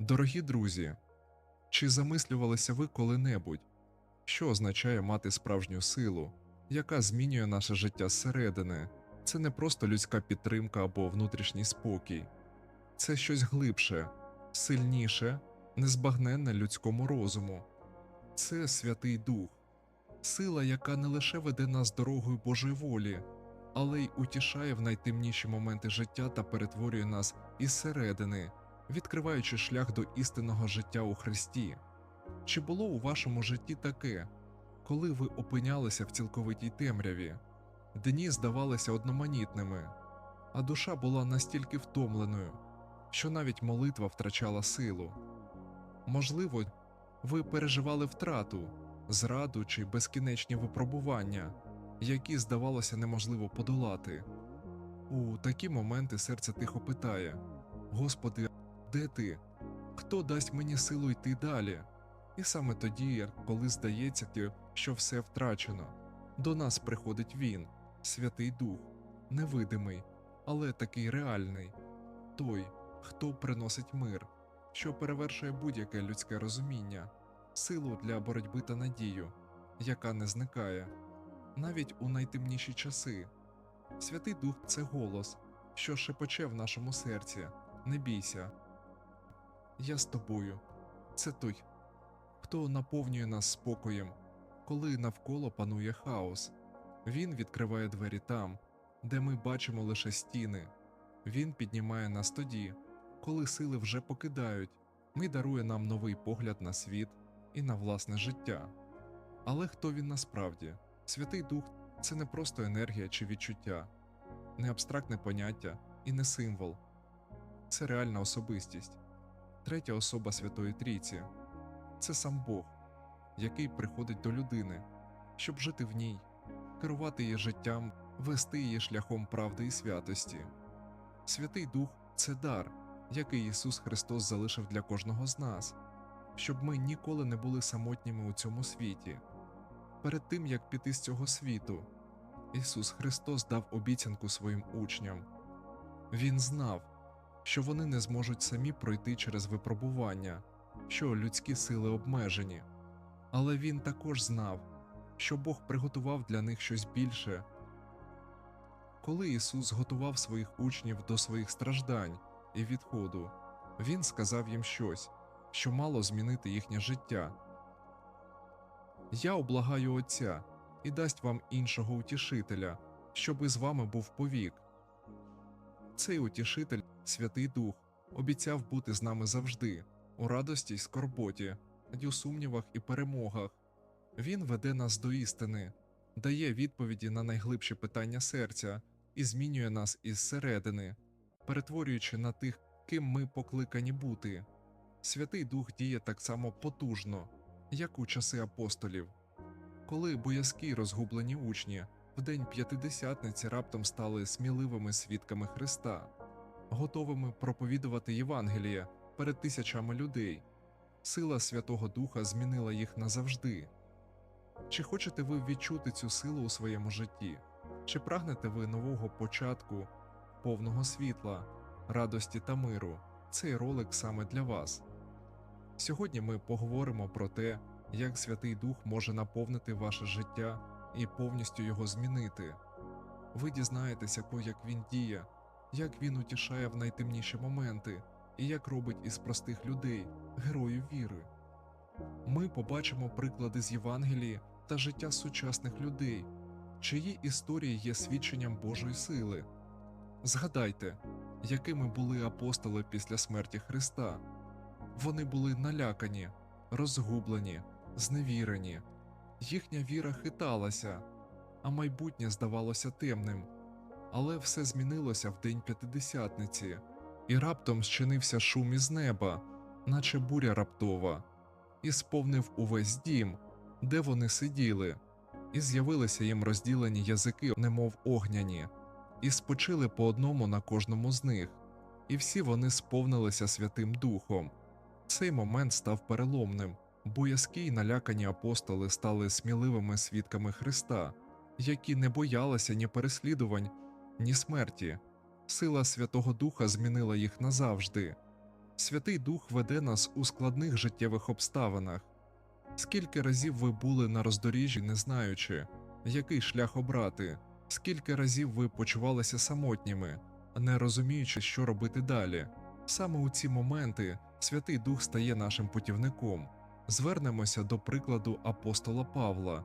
Дорогі друзі, чи замислювалися ви коли-небудь, що означає мати справжню силу, яка змінює наше життя зсередини? Це не просто людська підтримка або внутрішній спокій, це щось глибше, сильніше, незбагненне людському розуму. Це Святий Дух, сила, яка не лише веде нас дорогою Божої волі, але й утішає в найтемніші моменти життя та перетворює нас із середини, відкриваючи шлях до істинного життя у Христі. Чи було у вашому житті таке, коли ви опинялися в цілковитій темряві, дні здавалися одноманітними, а душа була настільки втомленою, що навіть молитва втрачала силу? Можливо, ви переживали втрату, зраду чи безкінечні випробування, які, здавалося, неможливо подолати. У такі моменти серце тихо питає: Господи, де ти? Хто дасть мені силу йти далі? І саме тоді, коли здається, що все втрачено, до нас приходить Він, Святий Дух, невидимий, але такий реальний, той, хто приносить мир, що перевершує будь-яке людське розуміння, силу для боротьби та надію, яка не зникає, навіть у найтемніші часи. Святий Дух це голос, що шепоче в нашому серці. Не бійся. Я з тобою. Це той, хто наповнює нас спокоєм, коли навколо панує хаос. Він відкриває двері там, де ми бачимо лише стіни. Він піднімає нас тоді, коли сили вже покидають, і дарує нам новий погляд на світ і на власне життя. Але хто він насправді? Святий Дух це не просто енергія чи відчуття, не абстрактне поняття і не символ, це реальна особистість, третя особа Святої Трійці це сам Бог, який приходить до людини, щоб жити в ній, керувати її життям, вести її шляхом правди і святості. Святий Дух це дар, який Ісус Христос залишив для кожного з нас, щоб ми ніколи не були самотніми у цьому світі. Перед тим як піти з цього світу, Ісус Христос дав обіцянку своїм учням. Він знав, що вони не зможуть самі пройти через випробування, що людські сили обмежені, але Він також знав, що Бог приготував для них щось більше. Коли Ісус готував своїх учнів до своїх страждань і відходу, Він сказав їм щось, що мало змінити їхнє життя. Я облагаю Отця і дасть вам іншого утішителя, щоб із вами був повік. Цей утішитель, Святий Дух, обіцяв бути з нами завжди, у радості й скорботі, у сумнівах і перемогах. Він веде нас до істини, дає відповіді на найглибші питання серця і змінює нас із середини, перетворюючи на тих, ким ми покликані бути. Святий Дух діє так само потужно, як у часи апостолів. Коли боязкі розгублені учні в день п'ятидесятниці раптом стали сміливими свідками Христа, готовими проповідувати Євангеліє перед тисячами людей, сила Святого Духа змінила їх назавжди. Чи хочете ви відчути цю силу у своєму житті? Чи прагнете ви нового початку, повного світла, радості та миру? Цей ролик саме для вас. Сьогодні ми поговоримо про те, як Святий Дух може наповнити ваше життя і повністю його змінити. Ви дізнаєтеся, як він діє, як він утішає в найтемніші моменти і як робить із простих людей героїв віри. Ми побачимо приклади з Євангелії та життя сучасних людей, чиї історії є свідченням Божої сили. Згадайте, якими були апостоли після смерті Христа. Вони були налякані, розгублені, зневірені, їхня віра хиталася, а майбутнє здавалося темним. Але все змінилося в день п'ятидесятниці, і раптом зчинився шум із неба, наче буря раптова, і сповнив увесь дім, де вони сиділи, і з'явилися їм розділені язики, немов огняні, і спочили по одному на кожному з них, і всі вони сповнилися Святим Духом. Цей момент став переломним. Боязкі й налякані апостоли стали сміливими свідками Христа, які не боялися ні переслідувань, ні смерті. Сила Святого Духа змінила їх назавжди. Святий Дух веде нас у складних життєвих обставинах. Скільки разів ви були на роздоріжжі, не знаючи, який шлях обрати, скільки разів ви почувалися самотніми, не розуміючи, що робити далі. Саме у ці моменти Святий Дух стає нашим путівником. Звернемося до прикладу апостола Павла.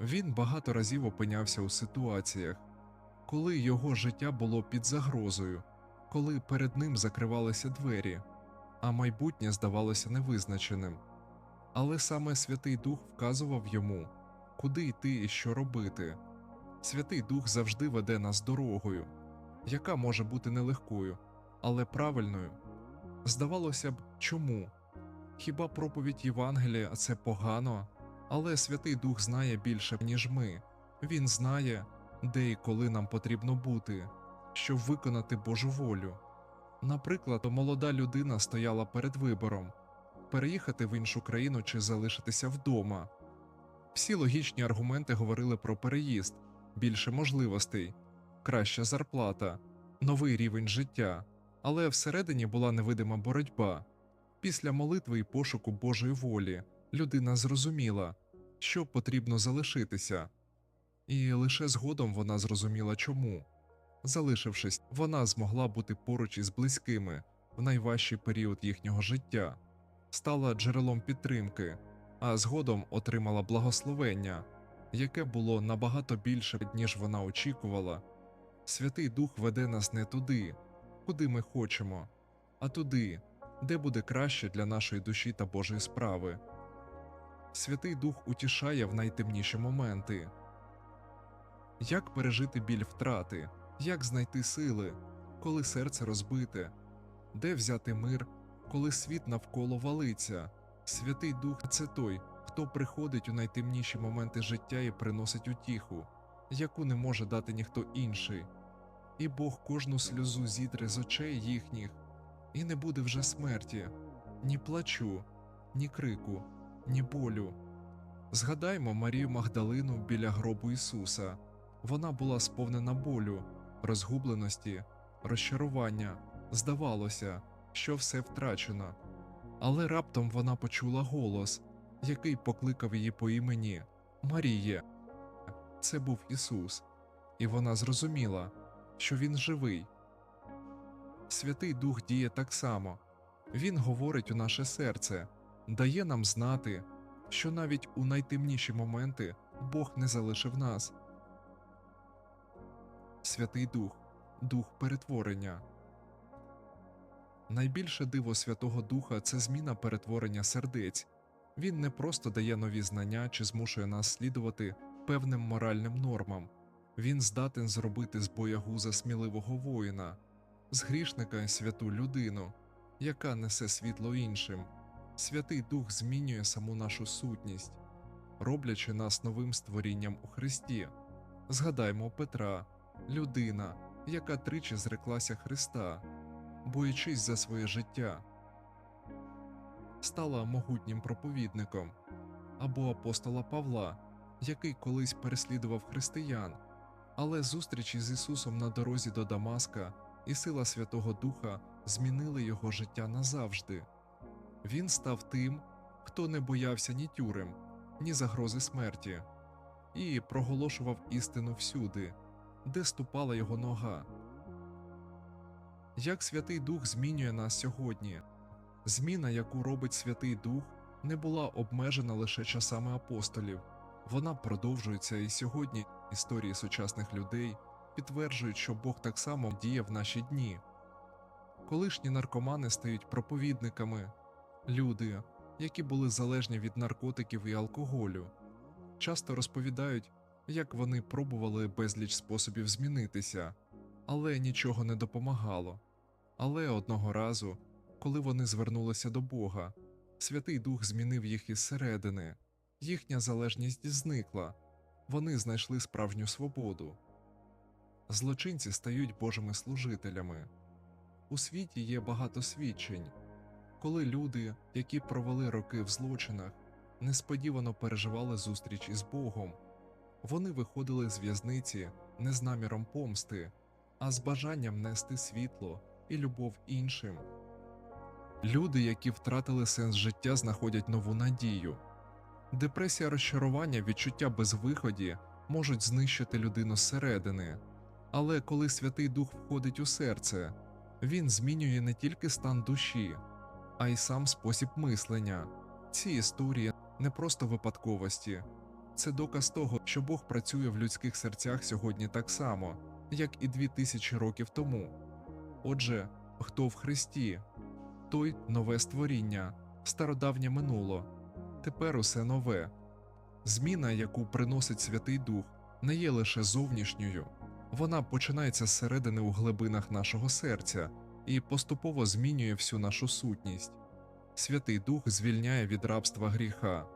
Він багато разів опинявся у ситуаціях, коли його життя було під загрозою, коли перед ним закривалися двері, а майбутнє здавалося невизначеним. Але саме Святий Дух вказував йому, куди йти і що робити. Святий Дух завжди веде нас дорогою, яка може бути нелегкою, але правильною. Здавалося б, чому? Хіба проповідь Євангелія це погано? Але Святий Дух знає більше, ніж ми. Він знає, де і коли нам потрібно бути, щоб виконати Божу волю. Наприклад, молода людина стояла перед вибором переїхати в іншу країну чи залишитися вдома. Всі логічні аргументи говорили про переїзд, більше можливостей, краща зарплата, новий рівень життя, але всередині була невидима боротьба. Після молитви і пошуку Божої волі людина зрозуміла, що потрібно залишитися, і лише згодом вона зрозуміла чому. Залишившись, вона змогла бути поруч із близькими в найважчий період їхнього життя, стала джерелом підтримки, а згодом отримала благословення, яке було набагато більше, ніж вона очікувала. Святий Дух веде нас не туди, куди ми хочемо, а туди, де буде краще для нашої душі та Божої справи. Святий Дух утішає в найтемніші моменти. Як пережити біль втрати, як знайти сили, коли серце розбите, де взяти мир, коли світ навколо валиться? Святий Дух це той, хто приходить у найтемніші моменти життя і приносить утіху, яку не може дати ніхто інший, і Бог кожну сльозу зітре з очей їхніх, і не буде вже смерті, ні плачу, ні крику, ні болю. Згадаймо Марію Магдалину біля гробу Ісуса. Вона була сповнена болю, розгубленості, розчарування. Здавалося, що все втрачено. Але раптом вона почула голос, який покликав її по імені Маріє. Це був Ісус, і вона зрозуміла, що Він живий. Святий Дух діє так само Він говорить у наше серце, дає нам знати, що навіть у найтемніші моменти Бог не залишив нас. Святий Дух, Дух перетворення. Найбільше диво Святого Духа це зміна перетворення сердець. Він не просто дає нові знання чи змушує нас слідувати певним моральним нормам, він здатен зробити з боягуза сміливого воїна, з грішника святу людину, яка несе світло іншим. Святий Дух змінює саму нашу сутність, роблячи нас новим створінням у Христі. Згадаймо Петра, людина, яка тричі зреклася Христа, боючись за своє життя, стала могутнім проповідником, або апостола Павла, який колись переслідував християн, але зустрічі з Ісусом на дорозі до Дамаска і сила Святого Духа змінили його життя назавжди. Він став тим, хто не боявся ні тюрем, ні загрози смерті, і проголошував істину всюди, де ступала його нога. Як Святий Дух змінює нас сьогодні? Зміна, яку робить Святий Дух, не була обмежена лише часами апостолів, вона продовжується і сьогодні. Історії сучасних людей підтверджують, що Бог так само діє в наші дні. Колишні наркомани стають проповідниками, люди, які були залежні від наркотиків і алкоголю, часто розповідають, як вони пробували безліч способів змінитися, але нічого не допомагало. Але одного разу, коли вони звернулися до Бога, Святий Дух змінив їх із середини, їхня залежність зникла, вони знайшли справжню свободу. Злочинці стають Божими служителями. У світі є багато свідчень, коли люди, які провели роки в злочинах, несподівано переживали зустріч із Богом, вони виходили з в'язниці не з наміром помсти, а з бажанням нести світло і любов іншим. Люди, які втратили сенс життя, знаходять нову надію. Депресія розчарування, відчуття безвиході можуть знищити людину зсередини. Але коли Святий Дух входить у серце, він змінює не тільки стан душі, а й сам спосіб мислення. Ці історії не просто випадковості, це доказ того, що Бог працює в людських серцях сьогодні так само, як і дві тисячі років тому. Отже, хто в Христі, той нове створіння, стародавнє минуло, тепер усе нове. Зміна, яку приносить Святий Дух, не є лише зовнішньою, вона починається зсередини у глибинах нашого серця і поступово змінює всю нашу сутність. Святий Дух звільняє від рабства гріха.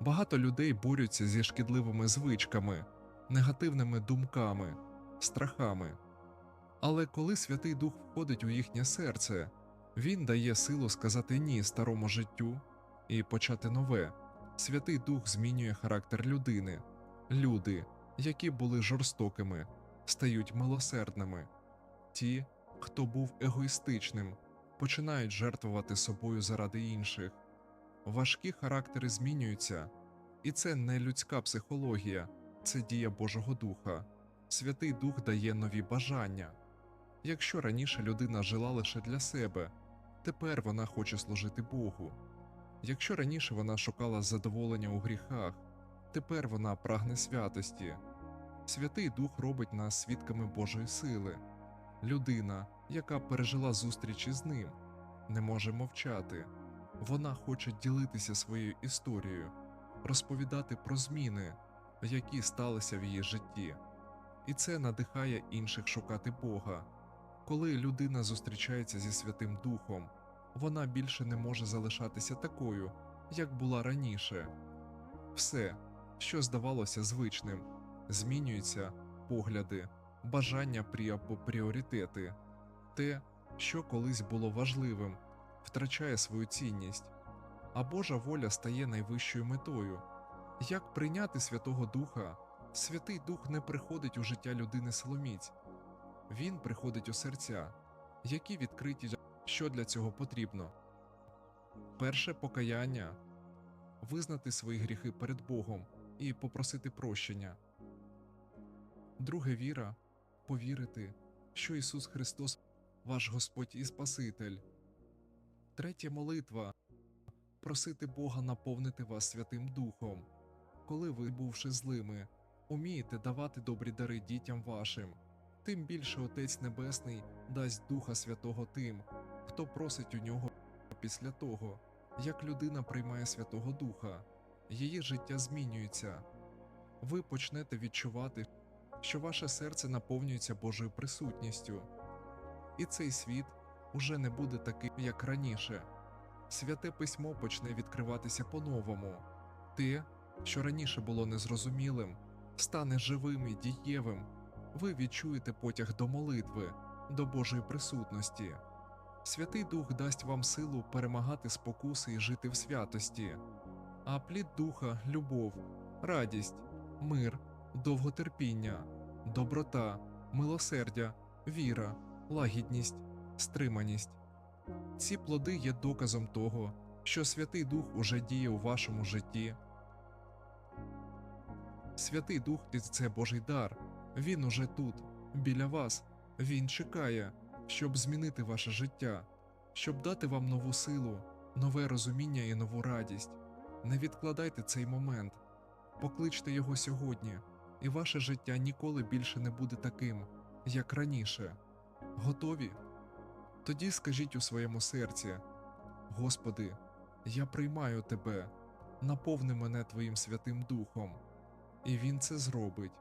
Багато людей борються зі шкідливими звичками, негативними думками, страхами. Але коли Святий Дух входить у їхнє серце, він дає силу сказати ні старому життю і почати нове. Святий Дух змінює характер людини. Люди, які були жорстокими, стають милосердними. Ті, хто був егоїстичним, починають жертвувати собою заради інших. Важкі характери змінюються, і це не людська психологія, це дія Божого Духа. Святий Дух дає нові бажання. Якщо раніше людина жила лише для себе, тепер вона хоче служити Богу. Якщо раніше вона шукала задоволення у гріхах, тепер вона прагне святості. Святий Дух робить нас свідками Божої сили. Людина, яка пережила зустріч із ним, не може мовчати. Вона хоче ділитися своєю історією, розповідати про зміни, які сталися в її житті. І це надихає інших шукати Бога. Коли людина зустрічається зі Святим Духом, вона більше не може залишатися такою, як була раніше. Все, що здавалося звичним, змінюються погляди, бажання прі пріоритети, те, що колись було важливим, втрачає свою цінність, а Божа воля стає найвищою метою. Як прийняти Святого Духа? Святий Дух не приходить у життя людини Соломіць, він приходить у серця, які відкриті, що для цього потрібно. Перше покаяння визнати свої гріхи перед Богом і попросити прощення. Друге віра повірити, що Ісус Христос ваш Господь і Спаситель. Третє молитва. Просити Бога наповнити вас Святим Духом, коли ви, бувши злими, умієте давати добрі дари дітям вашим, тим більше Отець Небесний дасть Духа Святого тим, хто просить у нього після того, як людина приймає Святого Духа, її життя змінюється. Ви почнете відчувати, що ваше серце наповнюється Божою присутністю, і цей світ уже не буде таким, як раніше. Святе письмо почне відкриватися по-новому. Те, що раніше було незрозумілим, стане живим і дієвим. Ви відчуєте потяг до молитви, до Божої присутності. Святий Дух дасть вам силу перемагати спокуси і жити в святості, а плід духа, любов, радість, мир, довготерпіння, доброта, милосердя, віра, лагідність, стриманість. Ці плоди є доказом того, що Святий Дух уже діє у вашому житті. Святий Дух це Божий дар, він уже тут, біля вас, він чекає, щоб змінити ваше життя, щоб дати вам нову силу, нове розуміння і нову радість. Не відкладайте цей момент, покличте його сьогодні, і ваше життя ніколи більше не буде таким, як раніше. Готові? Тоді скажіть у своєму серці: Господи, я приймаю Тебе, наповни мене Твоїм Святим Духом, і Він це зробить.